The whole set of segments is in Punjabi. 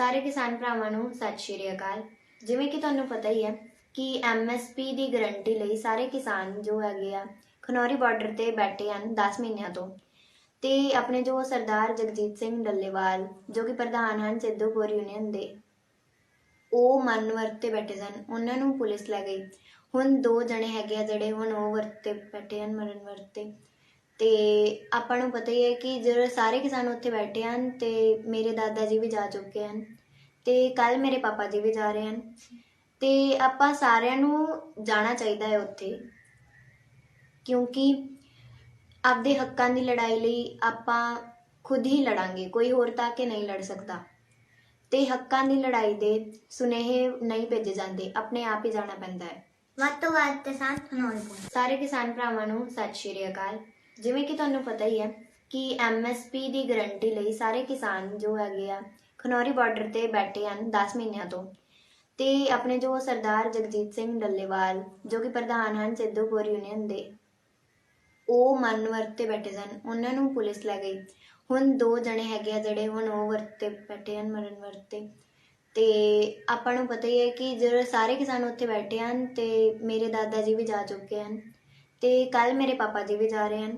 ਸਾਰੇ ਕਿਸਾਨ ਭਰਾਵਾਂ ਨੂੰ ਸਤਿ ਸ਼੍ਰੀ ਅਕਾਲ। ਜਿਵੇਂ ਕਿ ਤੁਹਾਨੂੰ ਪਤਾ ਹੀ ਹੈ ਕਿ ਐਮਐਸਪੀ ਦੀ ਗਾਰੰਟੀ ਲਈ ਸਾਰੇ ਕਿਸਾਨ ਜੋ ਹੈਗੇ ਆ, ਖਨੌਰੀ ਬਾਰਡਰ ਤੇ ਬੈਠੇ ਹਨ 10 ਮਹੀਨਿਆਂ ਤੋਂ। ਤੇ ਆਪਣੇ ਜੋ ਸਰਦਾਰ ਜਗਜੀਤ ਸਿੰਘ ਡੱਲੇਵਾਲ, ਜੋ ਕਿ ਪ੍ਰਧਾਨ ਹਨ ਸਿੱਧੂਪੁਰ ਯੂਨੀਅਨ ਦੇ, ਉਹ ਮਰਨ ਵਰਤ ਬੈਠੇ ਸਨ। ਉਹਨਾਂ ਨੂੰ ਪੁਲਿਸ ਲੈ ਗਈ। ਹੁਣ ਦੋ ਜਣੇ ਹੈਗੇ ਆ ਜਿਹੜੇ, ਹੁਣ ਉਹ ਵਰਤ ਬੈਠੇ ਹਨ ਮਰਨ ਵਰਤ ਤੇ ਤੇ ਆਪਾਂ ਨੂੰ ਪਤਾ ਹੀ ਹੈ ਕਿ ਜਿਹੜੇ ਸਾਰੇ ਕਿਸਾਨ ਉੱਥੇ ਬੈਠੇ ਹਨ ਤੇ ਮੇਰੇ ਦਾਦਾ ਜੀ ਵੀ ਜਾ ਚੁੱਕੇ ਹਨ ਤੇ ਕੱਲ ਮੇਰੇ ਪਾਪਾ ਜੀ ਵੀ ਜਾ ਰਹੇ ਹਨ ਤੇ ਆਪਾਂ ਸਾਰਿਆਂ ਨੂੰ ਜਾਣਾ ਚਾਹੀਦਾ ਹੈ ਉੱਥੇ ਕਿਉਂਕਿ ਆਪਦੇ ਹੱਕਾਂ ਦੀ ਲੜਾਈ ਲਈ ਆਪਾਂ ਖੁਦ ਹੀ ਲੜਾਂਗੇ ਕੋਈ ਹੋਰ ਤਾਂ ਕਿ ਨਹੀਂ ਲੜ ਸਕਦਾ। ਤੇ ਹੱਕਾਂ ਦੀ ਲੜਾਈ ਦੇ ਸੁਨੇਹੇ ਨਹੀਂ ਭੇਜੇ ਜਾਂਦੇ ਆਪਣੇ ਆਪ ਹੀ ਜਾਣਾ ਪੈਂਦਾ ਹੈ। ਵੱਧ ਤੋਂ ਵੱਧ ਕਿਸਾਨ ਸਾਰੇ ਕਿਸਾਨ ਭਰਾਵਾਂ ਨੂੰ ਸਤਿ ਸ਼੍ਰੀ ਅਕਾਲ। ਜਿਵੇਂ ਕਿ ਤੁਹਾਨੂੰ ਪਤਾ ਹੀ ਹੈ ਕਿ ਐਮਐਸਪੀ ਦੀ ਗਾਰੰਟੀ ਲਈ ਸਾਰੇ ਕਿਸਾਨ ਜੋ ਹੈਗੇ ਆ, ਖਨੌਰੀ ਬਾਰਡਰ ਤੇ ਬੈਠੇ ਹਨ 10 ਮਹੀਨਿਆਂ ਤੋਂ। ਤੇ ਆਪਣੇ ਜੋ ਸਰਦਾਰ ਜਗਜੀਤ ਸਿੰਘ ਡੱਲੇਵਾਲ, ਜੋ ਕਿ ਪ੍ਰਧਾਨ ਹਨ ਸਿੱਧੂਪੁਰ ਯੂਨੀਅਨ ਦੇ, ਉਹ ਮਰਨ ਵਰਤ ਤੇ ਬੈਠੇ ਸਨ। ਉਹਨਾਂ ਨੂੰ ਪੁਲਿਸ ਲੈ ਗਈ। ਹੁਣ ਦੋ ਜਣੇ ਹੈਗੇ ਆ ਜਿਹੜੇ ਹੁਣ ਉਹ ਵਰਤ ਤੇ ਬੈਠੇ ਹਨ, ਮਰਨ ਵਰਤ ਤੇ। ਤੇ ਆਪਾਂ ਨੂੰ ਪਤਾ ਹੀ ਹੈ ਕਿ ਜਿਹੜੇ ਸਾਰੇ ਕਿਸਾਨ ਉੱਥੇ ਬੈਠੇ ਹਨ ਤੇ ਮੇਰੇ ਦਾਦਾ ਜੀ ਵੀ ਜਾ ਚੁੱਕੇ ਹਨ। ਤੇ ਕੱਲ ਮੇਰੇ ਪਾਪਾ ਜੀ ਵੀ ਜਾ ਰਹੇ ਹਨ।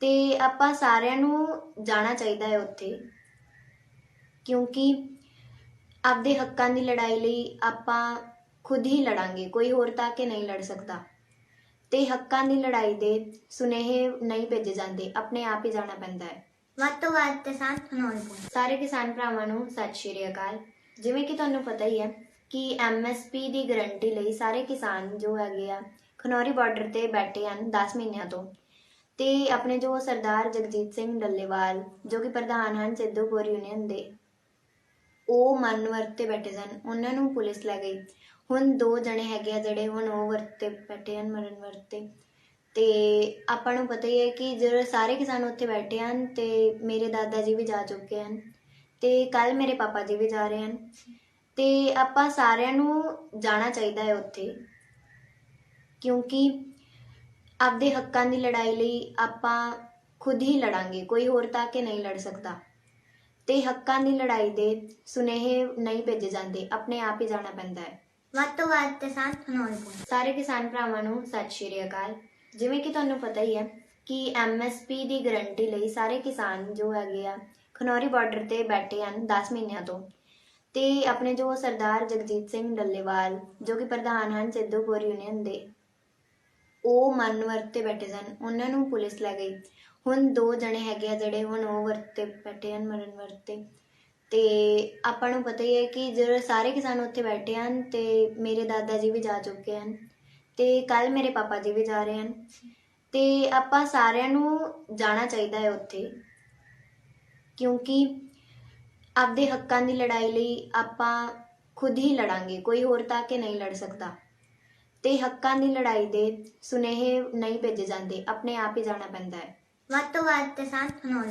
ਤੇ ਆਪਾਂ ਸਾਰਿਆਂ ਨੂੰ ਜਾਣਾ ਚਾਹੀਦਾ ਹੈ ਉੱਥੇ। ਕਿਉਂਕਿ ਆਪਦੇ ਹੱਕਾਂ ਦੀ ਲੜਾਈ ਲਈ ਆਪਾਂ ਖੁਦ ਹੀ ਲੜਾਂਗੇ ਕੋਈ ਹੋਰ ਤਾਂ ਕਿ ਨਹੀਂ ਲੜ ਸਕਦਾ। ਤੇ ਹੱਕਾਂ ਦੀ ਲੜਾਈ ਦੇ ਸੁਨੇਹੇ ਨਹੀਂ ਭੇਜੇ ਜਾਂਦੇ ਆਪਣੇ ਆਪ ਹੀ ਜਾਣਾ ਪੈਂਦਾ ਹੈ। ਵੱਧ ਤੋਂ ਵੱਧ ਕਿਸਾਨ ਖਨੌਰੀ ਸਾਰੇ ਕਿਸਾਨ ਭਰਾਵਾਂ ਨੂੰ ਸਤਿ ਸ਼੍ਰੀ ਅਕਾਲ। ਜਿਵੇਂ ਕਿ ਤੁਹਾਨੂੰ ਪਤਾ ਹੀ ਹੈ ਕਿ ਐਮਐਸਪੀ ਦੀ ਗਾਰੰਟੀ ਲਈ ਸਾਰੇ ਕਿਸਾਨ ਜੋ ਹੈਗੇ ਆ ਖਨੌਰੀ ਬਾਰਡਰ ਤੇ ਬੈਠੇ ਹਨ 10 ਮਹੀਨਿਆਂ ਤੋਂ। ਤੇ ਆਪਣੇ ਜੋ ਸਰਦਾਰ ਜਗਜੀਤ ਸਿੰਘ ਡੱਲੇਵਾਲ, ਜੋ ਕਿ ਪ੍ਰਧਾਨ ਹਨ ਸਿੱਧੂਪੁਰ ਯੂਨੀਅਨ ਦੇ, ਉਹ ਮਰਨ ਵਰਤ ਤੇ ਬੈਠੇ ਸਨ। ਉਹਨਾਂ ਨੂੰ ਪੁਲਿਸ ਲੈ ਗਈ। ਹੁਣ ਦੋ ਜਣੇ ਹੈਗੇ ਆ ਜਿਹੜੇ, ਹੁਣ ਉਹ ਵਰਤ ਬੈਠੇ ਹਨ, ਮਰਨ ਵਰਤ ਤੇ। ਆਪਾਂ ਨੂੰ ਪਤਾ ਹੀ ਹੈ ਕਿ ਜਿਹੜੇ ਸਾਰੇ ਕਿਸਾਨ ਉੱਥੇ ਬੈਠੇ ਹਨ ਤੇ ਮੇਰੇ ਦਾਦਾ ਜੀ ਵੀ ਜਾ ਚੁੱਕੇ ਹਨ ਤੇ ਕੱਲ ਮੇਰੇ ਪਾਪਾ ਜੀ ਵੀ ਜਾ ਰਹੇ ਹਨ। ਤੇ ਆਪਾਂ ਸਾਰਿਆਂ ਨੂੰ ਜਾਣਾ ਚਾਹੀਦਾ ਹੈ ਉੱਥੇ। ਕਿਉਂਕਿ ਆਪਦੇ ਹੱਕਾਂ ਦੀ ਲੜਾਈ ਲਈ ਆਪਾਂ ਖੁਦ ਹੀ ਲੜਾਂਗੇ ਕੋਈ ਹੋਰ ਤਾਂ ਕਿ ਨਹੀਂ ਲੜ ਸਕਦਾ। ਤੇ ਹੱਕਾਂ ਦੀ ਲੜਾਈ ਦੇ ਸੁਨੇਹੇ ਨਹੀਂ ਭੇਜੇ ਜਾਂਦੇ ਆਪਣੇ ਆਪ ਹੀ ਜਾਣਾ ਪੈਂਦਾ ਹੈ। ਵੱਧ ਤੋਂ ਵੱਧ ਕਿਸਾਨ ਖਨੌਰੀ ਸਾਰੇ ਕਿਸਾਨ ਭਰਾਵਾਂ ਨੂੰ ਸਤਿ ਸ਼੍ਰੀ ਅਕਾਲ। ਜਿਵੇਂ ਕਿ ਤੁਹਾਨੂੰ ਪਤਾ ਹੀ ਹੈ ਕਿ ਐਮਐਸਪੀ ਦੀ ਗਾਰੰਟੀ ਲਈ ਸਾਰੇ ਕਿਸਾਨ ਜੋ ਹੈਗੇ ਆ ਖਨੌਰੀ ਬਾਰਡਰ ਤੇ ਬੈਠੇ ਹਨ 10 ਮਹੀਨਿਆਂ ਤੋਂ। ਤੇ ਆਪਣੇ ਜੋ ਸਰਦਾਰ ਜਗਜੀਤ ਸਿੰਘ ਡੱਲੇਵਾਲ ਜੋ ਕਿ ਪ੍ਰਧਾਨ ਹਨ ਸਿੱਧੂਪੁਰ ਯੂਨੀਅਨ ਦੇ ਉਹ ਮਰਨ ਵਰਤ ਬੈਠੇ ਸਨ। ਉਹਨਾਂ ਨੂੰ ਪੁਲਿਸ ਲੈ ਗਈ। ਹੁਣ ਦੋ ਜਣੇ ਹੈਗੇ ਆ ਜਿਹੜੇ ਹੁਣ ਉਹ ਵਰਤ ਤੇ ਬੈਠੇ ਹਨ, ਮਰਨ ਵਰਤ। ਤੇ ਤੇ ਆਪਾਂ ਨੂੰ ਪਤਾ ਹੀ ਹੈ ਕਿ ਜਿਹੜੇ ਸਾਰੇ ਕਿਸਾਨ ਉੱਥੇ ਬੈਠੇ ਹਨ ਤੇ ਮੇਰੇ ਦਾਦਾ ਜੀ ਵੀ ਜਾ ਚੁੱਕੇ ਹਨ ਤੇ ਕੱਲ ਮੇਰੇ ਪਾਪਾ ਜੀ ਵੀ ਜਾ ਰਹੇ ਹਨ। ਤੇ ਆਪਾਂ ਸਾਰਿਆਂ ਨੂੰ ਜਾਣਾ ਚਾਹੀਦਾ ਹੈ ਉੱਥੇ। ਕਿਉਂਕਿ ਆਪਦੇ ਹੱਕਾਂ ਦੀ ਲੜਾਈ ਲਈ ਆਪਾਂ ਖੁਦ ਹੀ ਲੜਾਂਗੇ। ਕੋਈ ਹੋਰ ਤਾਂ ਕਿ ਨਹੀਂ ਲੜ ਸਕਦਾ। ਤੇ ਹੱਕਾਂ ਦੀ ਲੜਾਈ ਦੇ ਸੁਨੇਹੇ ਨਹੀਂ ਭੇਜੇ ਜਾਂਦੇ, ਆਪਣੇ ਆਪ ਹੀ ਜਾਣਾ ਪੈਂਦਾ ਹੈ। ਵੱਧ ਤੋਂ ਵੱਧ ਕਿਸਾਨ ਖਨੌਰੀ